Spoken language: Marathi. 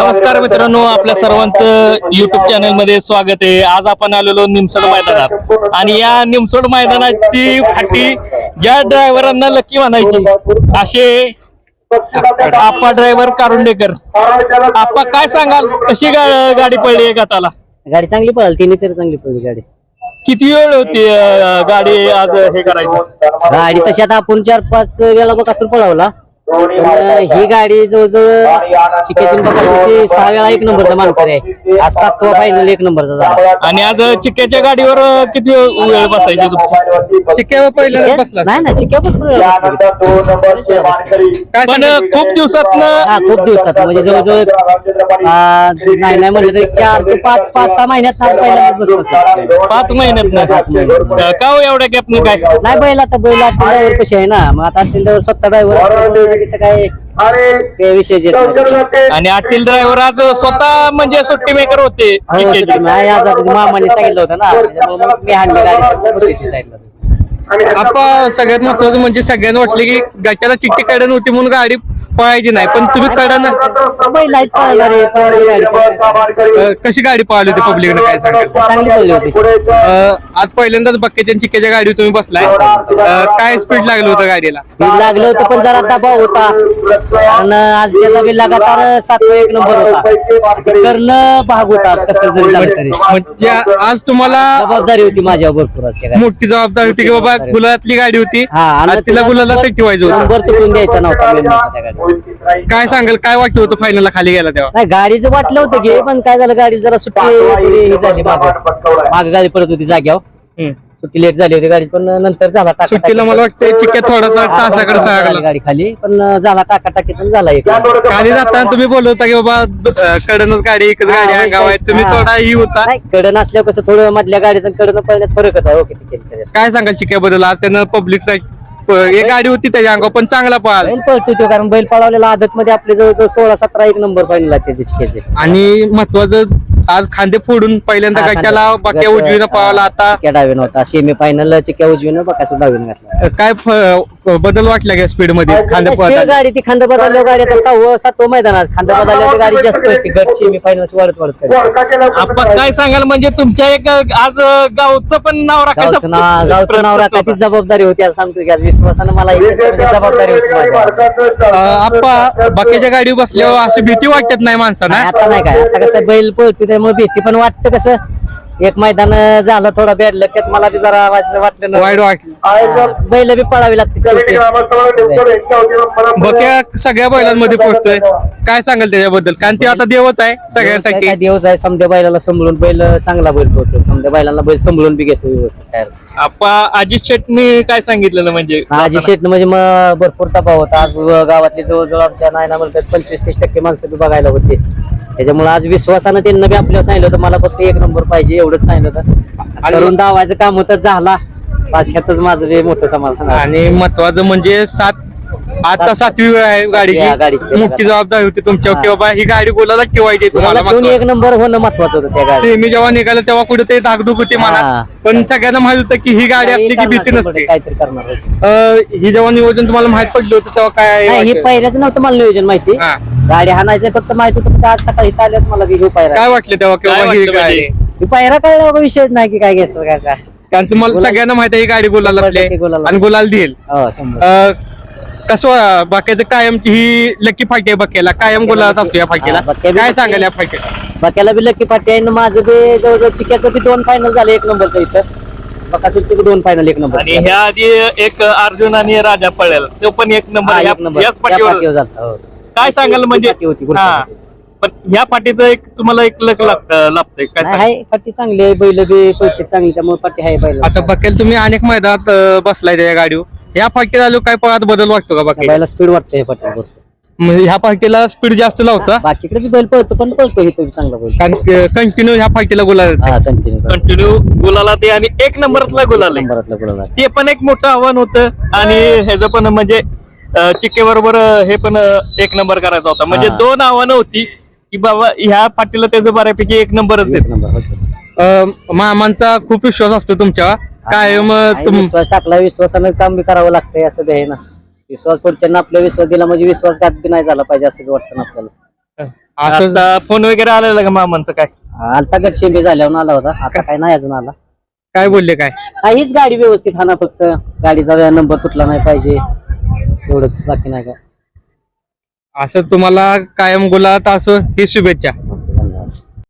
नमस्कार मित्रांनो आपल्या सर्वांचं युट्यूब चॅनलमध्ये स्वागत आहे. आज आपण आलेलो निमसोड मैदानात. आणि या निमसोड मैदानाची फाटी ज्या ड्रायव्हरांना लकी म्हणायची असे आप्पा ड्रायव्हर कारुंडेकर. आप्पा काय सांगाल? कशी गा- गाडी पडली गटाला? गाडी चांगली पळाली तिने तरी चांगली पळली गाडी. किती वेळ होती अं, गाडी आज हे करायची? गाडी तशी आता आपण चार पाच वेळा बकासूर पळवला. पण ही गाडी जवळजवळ बकासूरची सहा वेळा एक नंबरचा मानकरी आहे. आज सातवा फायनल एक नंबरचा झाला. आणि आज चिक्क्याच्या गाडीवर किती वेळ बसायची तुमची? चिक्क्यावर पहिल्यांदा नाही ना चिक्या पण खूप दिवसात हा खूप दिवसात म्हणजे जवळजवळ आ, नाही नाही म्हणलं तरी चार ते पाच पाच सहा महिन्यात आज पहिल्यांदाच बसलो. पाच महिन्यात. का हो एवढ्या गॅपनं काय? नाही बैल आता बैल आठ ड्रायव्हर कशी आहे ना. मग आता ड्रायव्हर स्वतः ड्रायव्हर तिथं काय? विषय. आणि आटील ड्रायव्हर आज स्वतः म्हणजे सुट्टी मेकर होते हो, ते मामाने सांगितलं होतं ना. त्याच्यामुळे मग मी आणली गाडी. होती सगळ्यात महत्वाचं म्हणजे सगळ्यांना वाटलं की गटाला चिठ्ठी काढ नव्हती म्हणून गाडी पळायची नाही. पण तुम्ही कडन बैल आहेत पळणारे पळणारी गाडी. कशी गाडी पळाली होती पब्लिकने काय सांगाल? चांगली पळली होती. अं, आज पहिल्यांदाच बक्क्याच्या चिक्क्याच्या गाडी तुम्ही बसलाय. अं, काय स्पीड लागलं होतं गाडीला? स्पीड लागलं होतं पण जरा दबाव होता. आणि आज त्याचा बी लगातार सातवा एक नंबर होता. करणं भाग होता आज कसं जरी झालं तरी. म्हणजे आज तुम्हाला जबाबदारी होती माझ्या भरपूर. मोठी जबाबदारी होती की बाबा गुलाबातली गाडी होती. हा आणि तिला गुलाला ते ठेवायचं होतं. नंबर तुटून द्यायचा नव्हता main त्या गाडीत. काय सांगाल काय वाटतं होतं फायनलला खाली गेला तेव्हा? नाही गाडीचं वाटलं होतं की पण काय झालं गाडी जरा सुट्टी ही झाली मागे. मागे गाडी पडत होती जाग्यावर. हम्म. सुट्टी लेट झाली होती गाडी पण नंतर झाला टाका सुट्टीला मला वाटतं चिक्क्यात थोडासा तासाकडे सगळा गाडी खाली पण झाला टाका टाकीतून झाला एक. खाली जाताना तुम्ही बोलवता की बाबा अं, कडनच गाडी एकच गाडी अंगावर आहे. तुम्ही हा. थोडा ही होता. नाही कडन असल्यावर कसं थोडं मधल्या गाडीत आणि कडनं पळण्यात फरकच आहे. असं. काय सांगाल चिक्याबद्दल आज त्यानं पब्लिक एक गाडी होती त्याच्या अंगावर पण चांगला पळाला बैल पळतो तो कारण बैल पळवलेला आदत मध्ये आपले जवळजवळ सोळा सतरा एक नंबर पाहिजे त्याचे आणि महत्वाचं आज खांदे फोडून पहिल्यांदा हा, गट्याला खांदे- बाक्या उजवीनं पळाला आता. चिक्या डावीनं होता. सेमी फायनल चिक्या उजवीनं बकासूर डावीनं घातला. काय फ- बदल वाटला का स्पीडमध्ये खांदे स्पीड पळताना गाडी ती खांदा बदलल्यावर गाडी आता सहावं सातवं मैदान आज. खांदा बदलल्यावर गाडी जास्त पळते गट सेमी फायनल वाढत वाढत करते. आपण काय सांगाल? म्हणजे तुमच्या एक आज गावचं पण नाव गावचं नाव गावचं नाव राखायची जबाबदारी होती आज सांगतो की आज विश्वासानं मला ही जबाबदारी होती. आप्पा बाकीच्या गाडी बसल्यावर अशी भीती वाटत नाही माणसांना. आता नाही काय. आता कसं बैल पळते त्यामुळे भीती पण वाटतं कसं? एक मैदान झालं थोडा बेड त्यात मला बी जरा वाटलं ना वाईट वाटलं. बैल बी पळावी लागते शेवटी. बक्या सगळ्या बैलांमध्ये पोहोचतोय काय सांगाल त्याच्याबद्दल? कारण ते आता देवच आहे सगळ्यांसाठी. काय दिवस आहे. समध्या बैलाला सांभाळून बैल चांगला बैल पळतो. समध्या बैलांना बैल सांभाळून बी घेतो व्यवस्थित काय अडचण नाही. आपा अजित शेटनी काय सांगितलेलं म्हणजे? आजी शेट म्हणजे मग भरपूर तपाव होता आज गावातली जवळजवळ आमच्या नायना म्हणतात पंचवीस तीस टक्के माणसं बी बघायला होते. त्याच्यामुळे आज विश्वासानं त्यांना बी आपल्याला सांगितलं होतं मला फक्त एक नंबर पाहिजे एवढंच सांगितलं होतं करून दावायचं काम होतं झाला पाचशेतच माझं बी मोठं समाधान आहे. आणि महत्वाचं म्हणजे सात आता सातवी वेळ आहे या गाडीची गाडीची. मोठी जबाबदारी होती तुमच्यावर की बाबा ही गाडी बोलायला ठेवायची तुम्हाला मला घेऊन महत्वाचं. एक नंबर होणं महत्वाचं होतं त्या गाडीत सेमी जेव्हा निघालं तेव्हा कुठे ते धाकधूक होती हा. मनात पण सगळ्यांना माहीत होतं की ही गाडी असली की भीती नसते काहीतरी करणार होतं. अं, ही जेव्हा नियोजन तुम्हाला माहीत पडलं होतं तेव्हा काय नाही हे वाटलं? पहिल्याच नव्हतं मला नियोजन माहिती हा. गाडी हाणायचं फक्त माहीत होतं आज सकाळी इथं आल्यात मला बी घेऊ पायरा काय वाटलं तेव्हा? काय किंवा ही वाटलं गाडी? म्हणजे? ही पायरा काय विषयच नाही की काय घ्यायचं काय काय. कारण तुम्हाला गुलाल- सगळ्यांना माहीत आहे ही गाडी गुलाल शंभर आपली टक्के गुलाल. आणि गुलाल देईल. हो शंभर. अं, कसं बाकीचं कायम ही लकी फाटी आहे बकेला. कायम गुलालात असतो या फाटीला. हा, काय सांगाल या फाटीला? बाक्याला बी लकी पाटी आहे. आणि माझं बी जवळजवळ चिक्याचं बी दोन फायनल झाले एक नंबरचं इथं. बकासूरचे बी दोन फायनल एक नंबर आणि ह्या आधी एक अर्जुन आणि राजा पळेल. तो पण एक नंबर या- एक नंबर. याच पाठीवर. झालता, हो. काय सांगाल म्हणजे? पाटी होती, हा. पण ह्या पाठीचं एक तुम्हाला एक लक लागतं लाभतंय काय नाही सांगाल? आहे पाटी चांगली आहे बैल बी पळते चांगली त्यामुळे पाटी आहे बैल आता बकेल तुम्ही अनेक मैदानात अं, बसलाय त्या गाडीवर. या फाटीला आलो काय पळात बदल वाटतो का बाकी बैला स्पीड वाटते हे पाटीवर म्हणजे ह्या फाटीला स्पीड जास्त लावता? बाकीकडे बी बैल पळतो पण पळतो इथं बी चांगला बैल. कारण कंटिन्यू ह्या फाटीला गुलाल हा कंटिन्यू कंटिन्यू गुलाला ते आणि एक नंबरातला गुलाल आहे. नंबरातला गुलाल ते पण एक मोठं आव्हान होतं आणि ह्याचं पण म्हणजे चिक्के बरोबर हे पण एक नंबर करायचा होता. म्हणजे दोन आव्हानं होती की बाबा ह्या पाटीला त्याचं बऱ्यापैकी एक नंबरच आहे मामांचा खूप विश्वास असतो तुमच्या. काय मग विश्वास टाकला विश्वासानं काम बी करावं लागतंय असं बी ना. विश्वास पुढच्या आपल्या विश्वास दिला म्हणजे विश्वासघात बी नाही झाला पाहिजे असं वाटतं ना आपल्याला. असं फोन वगैरे आलेला का मामांचा काय? आलता गट शेंबी झाल्यावर आला होता. आता काय नाही अजून आला. काय बोलले काय? काहीच गाडी व्यवस्थित हा ना फक्त गाडीचा नंबर तुटला नाही पाहिजे. एवढंच बाकी नाही का? असं तुम्हाला कायम गुलात असो ही शुभेच्छा.